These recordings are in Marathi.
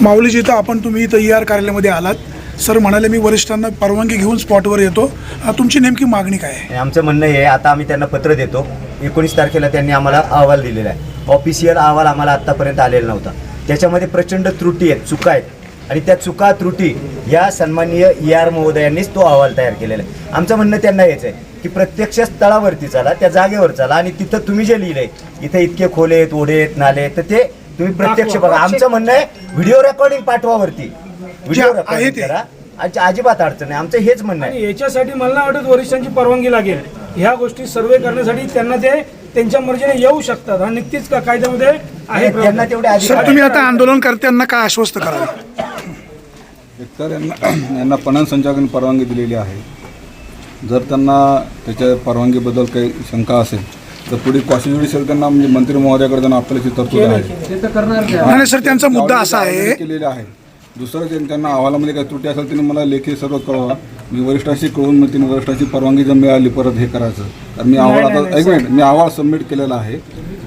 माऊलीजी तर आपण तुम्ही इथं ई आर कार्यालयामध्ये आलात. सर म्हणाले मी वरिष्ठांना परवानगी घेऊन स्पॉटवर येतो. अ, तुमची नेमकी मागणी काय आहे? आमचं म्हणणं हे आता आम्ही त्यांना पत्र देतो. एकोणीस तारखेला त्यांनी आम्हाला अहवाल दिलेला आहे. ऑफिशियल अहवाल आम्हाला आत्तापर्यंत आलेला नव्हता. त्याच्यामध्ये प्रचंड त्रुटी आहेत चुका आहेत. आणि त्या चुका त्रुटी या सन्माननीय ई आर महोदयांनीच तो अहवाल तयार केलेला आहे. आमचं म्हणणं त्यांना हेच आहे की प्रत्यक्ष स्थळावरती चला त्या जागेवर चला आणि तिथं तुम्ही जे लिहिलंय इथं इतके खोले आहेत ओढे आहेत नाले आहेत, तर ते तुम्ही प्रत्यक्ष बघा. आमचं म्हणणं आहे व्हिडिओ रेकॉर्डिंग पाठवावरती. व्हिडिओ आहे रेकॉर्डिंग ते. करा. अज- अजिबात अडचण नाही. आमचं हेच म्हणणं आहे. आणि याच्यासाठी मला नाही वाटत वरिष्ठांची परवानगी लागेल. ह्या गोष्टी सर्वे करण्यासाठी त्यांना ते त्यांच्या मर्जीने येऊ शकतात. हा नक्कीच का कायद्यामध्ये आहे त्यांना प्रावधान. तेवढे सर अधिकार तुम्ही आता आंदोलनकर्त्यांना काय आश्वस्त कराल? एकतर यांना यांना पणन संचालकांनी परवानगी दिलेली आहे. जर त्यांना त्याच्या परवानगीबद्दल काही शंका असेल तर पुढे कॉन्स्टिट्युशन त्यांना म्हणजे मंत्री महोदयाकडे त्यांना आपल्याची तरतूद आहे. नाही नाही, सर त्यांचा मुद्दा असा आहे केलेला आहे. दुसरं जे त्यांना अहवालामध्ये काही त्रुटी असेल त्यांनी मला लेखी सर्व कळवा. मी वरिष्ठांशी कळवून मग तिने वरिष्ठांची परवानगी जर मिळाली परत हे करायचं. तर मी अहवाल आता एक मिनिट मी अहवाल सबमिट केलेला आहे.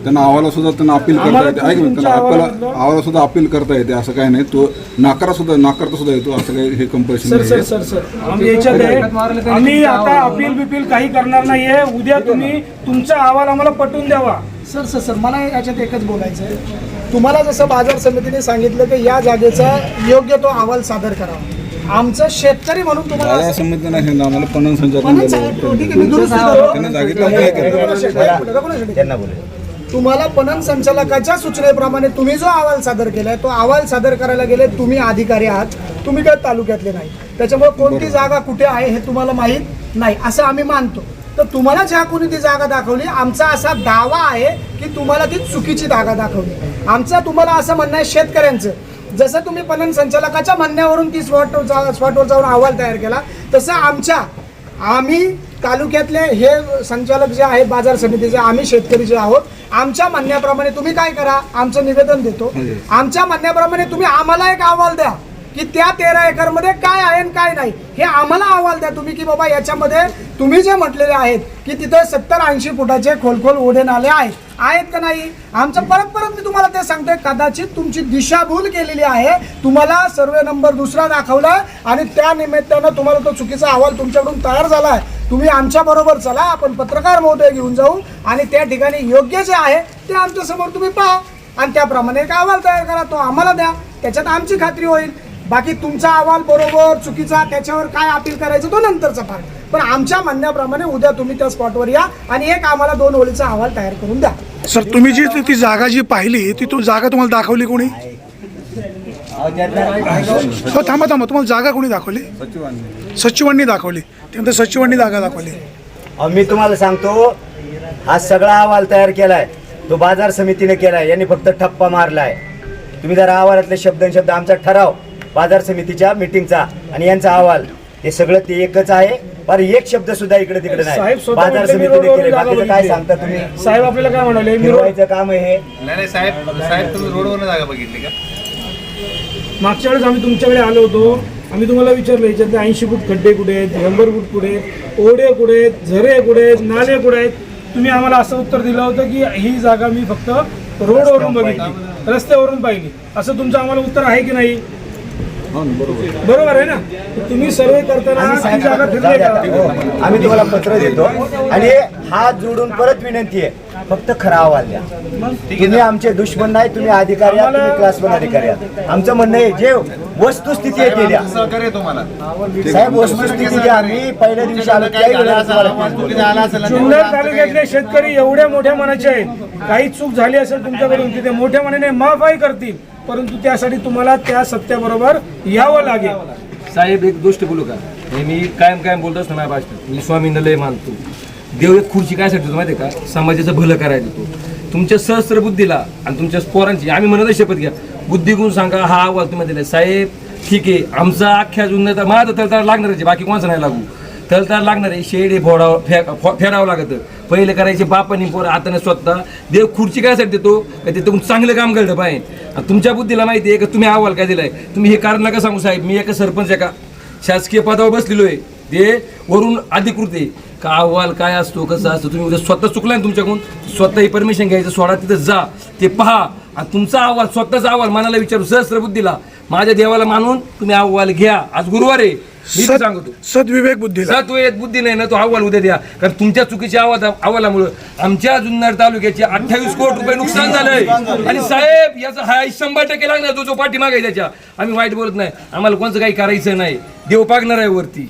त्यांना अहवाला सुद्धा त्यांना अपील करता येते. ऐक त्यांना आपल्याला अहवाला सुद्धा अपील करता येते असं काही नाही. तो नाकारा सुद्धा नाकारता सुद्धा येतो असं काही हे compulsion sir sir sir sir आम्ही याच्यात आहे. आम्ही आता अपील बिपील काही करणार नाहीये. उद्या तुम्ही तुमचा अहवाल आम्हाला पटवून द्यावा. सर सर सर मला याच्यात एकच बोलायचं आहे. तुम्हाला जसं बाजार समितीने सांगितलं की या जागेचा योग्य तो अहवाल सादर करावा आमचं शेतकरी म्हणून तुम्हाला समिती नाही ना आम्हाला पणन संचालक. त्यांनी सांगितलं हे? त्यांना बोले. तुम्हाला पणन संचालकाच्या सूचनेप्रमाणे तुम्ही जो अहवाल सादर केलाय तो अहवाल सादर करायला गेले तुम्ही अधिकारी आहात तुम्ही काही तालुक्यातले नाही. त्याच्यामुळे कोणती जागा कुठे आहे हे तुम्हाला माहीत नाही असं आम्ही मानतो. तर तुम्हाला ज्या कोणी ती जागा दाखवली आमचा असा दावा आहे की तुम्हाला ती चुकीची जागा दाखवली. आमचं तुम्हाला असं म्हणणं आहे शेतकऱ्यांचं. जसं तुम्ही पणन संचालकाच्या म्हणण्यावरून ती स्पॉट स्पॉटवर जाऊन अहवाल तयार केला तसं आमच्या आम्ही तालुक्यातले हे संचालक जे आहेत बाजार समितीचे आम्ही शेतकरी जे आहोत आमच्या म्हणण्याप्रमाणे तुम्ही काय करा? आमचं निवेदन देतो. आमच्या म्हणण्याप्रमाणे तुम्ही आम्हाला एक अहवाल द्या. की त्या तेरा एकरमध्ये काय आहे आणि काय नाही हे आम्हाला अहवाल द्या तुम्ही की बाबा याच्यामध्ये तुम्ही जे म्हटलेले आहेत की तिथे सत्तर ऐंशी फुटाचे खोलखोल ओढे नाले आहेत. आहेत का नाही? आमचं परत परत मी तुम्हाला ते सांगतोय कदाचित तुमची दिशाभूल केलेली आहे तुम्हाला सर्वे नंबर दुसरा दाखवला आणि त्या निमित्तानं तुम्हाला तो चुकीचा अहवाल तुमच्याकडून तयार झाला आहे. तुम्ही आमच्या बरोबर चला आपण पत्रकार महोदय घेऊन जाऊ आणि त्या ठिकाणी योग्य जे आहे ते आमच्यासमोर तुम्ही पहा आणि त्याप्रमाणे एक अहवाल तयार करा तो आम्हाला द्या. त्याच्यात आमची खात्री होईल. बाकी तुमचा अहवाल बरोबर चुकीचा त्याच्यावर काय अपील करायचं तो नंतरचा भाग पण आमच्या म्हणण्याप्रमाणे उद्या तुम्ही त्या स्पॉटवर या आणि एक आम्हाला दोन ओळीचा अहवाल तयार करून द्या. सर तुम्ही जी ती जागा जी पाहिली ती तो जागा तुम्हाला दाखवली कोणी? हो थांबा थांबा. तुम्हाला जागा कोणी दाखवली? सचिवांनी सचिवांनी दाखवली. त्यानंतर सचिवांनी जागा दाखवली. अहो, मी तुम्हाला सांगतो हा सगळा अहवाल तयार केलाय. तो बाजार समितीने केलाय. यांनी फक्त ठप्पा मारलाय. तुम्ही जर अहवालातले शब्द आणि शब्द आमचा ठराव बाजार समितीच्या मिटिंगचा आणि यांचा अहवाल. हे सगळं ते एकच आहे. पर एक शब्द सुद्धा इकडे तिकडे साहेब नाही बाजार समितीने केले. बाकीचं काय. सांगता तुम्ही? साहेब आपल्याला काय म्हणाले? मी रोड- फिरवायचं काम आहे हे. नाही नाही साहेब साहेब तुम्ही रोडवर जागा बघितली का? मागच्या वेळेस आम्ही तुमच्याकडे आलो होतो. आम्ही तुम्हाला विचारलं याच्यातले ऐंशी फूट खड्डे कुठे आहेत शंभर फूट कुठे आहेत ओढे कुठे आहेत झरे कुठे आहेत नाले कुठे आहेत? तुम्ही आम्हाला असं उत्तर दिलं होतं की ही जागा मी फक्त रोडवरून बघितली. रस्त्यावरून पाहिली. असं तुमचं आम्हाला उत्तर आहे की नाही? बरोबर. बरोबर आहे ना? तुम्ही सर्वे करताना आम्ही. हो, आम्ही तुम्हाला पत्र देतो. आणि हात जोडून परत विनंती आहे. फक्त खरा अहवाल द्या. तुम्ही आमचे दुश्मन नाही तुम्ही अधिकारी आहात तुम्ही क्लास वन अधिकारी आहात. आमचं म्हणणं आहे जे वस्तुस्थिती आहे ते द्या. सहकार्य तुम्हाला. साहेब वस्तुस्थिती द्या आम्ही पहिल्या दिवशी आलो त्याही वेळेला तुम्हाला ना, जुन्नर तालुक्यातले शेतकरी एवढ्या मोठ्या मनाचे आहेत. काही चूक झाली असेल तुमच्याकडून तिथे मोठ्या मनाने माफाई करतील. परंतु त्यासाठी तुम्हाला त्या सत्याबरोबर यावं लागेल. साहेब एक गोष्ट बोलू का? हे मी कायम कायम बोलत असतो माझ्या भाषणात मी स्वामींना लय मानतो. देव एक खुर्ची काय साठी माहिती आहे का? समाजाचं भलं करायला देतो. तुमच्या सहस्त्र बुद्धीला आणि तुमच्या स्पोरांची आम्ही म्हणत शपथ घ्या. बुद्धी गुण सांगा हा अहवाल तुम्ही दिला साहेब ठीक आहे आमचा अख्ख्या जुन्नर माझा माझं तळताळ लागणार आहे बाकी कोणाचं नाही लागू. तळताळ लागणार आहे शेड हे फोडावं फे फेरावं फेडावं लागतं. पहिले करायचे बापानी पोरं हाताने स्वतः. देव खुर्ची काय साठी देतो का ते तुम्ही चांगलं काम करतं पाहिजे तुमच्या बुद्धीला माहिती आहे का तुम्ही अहवाल काय दिलाय? तुम्ही हे कारण नका सांगू साहेब मी एका सरपंच एका शासकीय पदावर बसलेलो आहे. ते वरून अधिकृत आहे. का अहवाल काय असतो कसं असतं तुम्ही उद्या स्वतः चुकलाय ना तुमच्याकडून स्वतः ही परमिशन घ्यायचं सोडा तिथं जा ते पहा. आणि तुमचा अहवाल स्वतःचा अहवाल मनाला विचारू सहस्र बुद्धीला. माझ्या देवाला मानून तुम्ही अहवाल घ्या. आज गुरुवार आहे. मी ते सांगतो. सद्विवेक बुद्धीला. सत्व येत बुद्धी नाही ना तो अहवाल उद्या द्या. कारण तुमच्या चुकीच्या आवाज अहवालामुळं आमच्या जुन्नर तालुक्याचे अठ्ठावीस कोटी रुपये नुकसान झालंय. आणि साहेब याचा हा शंभर टक्के लागणार तो जो पाठीमागे त्याच्या. आम्ही वाईट बोलत नाही. आम्हाला कोणतं काही करायचं नाही. देव पागणार आहे वरती.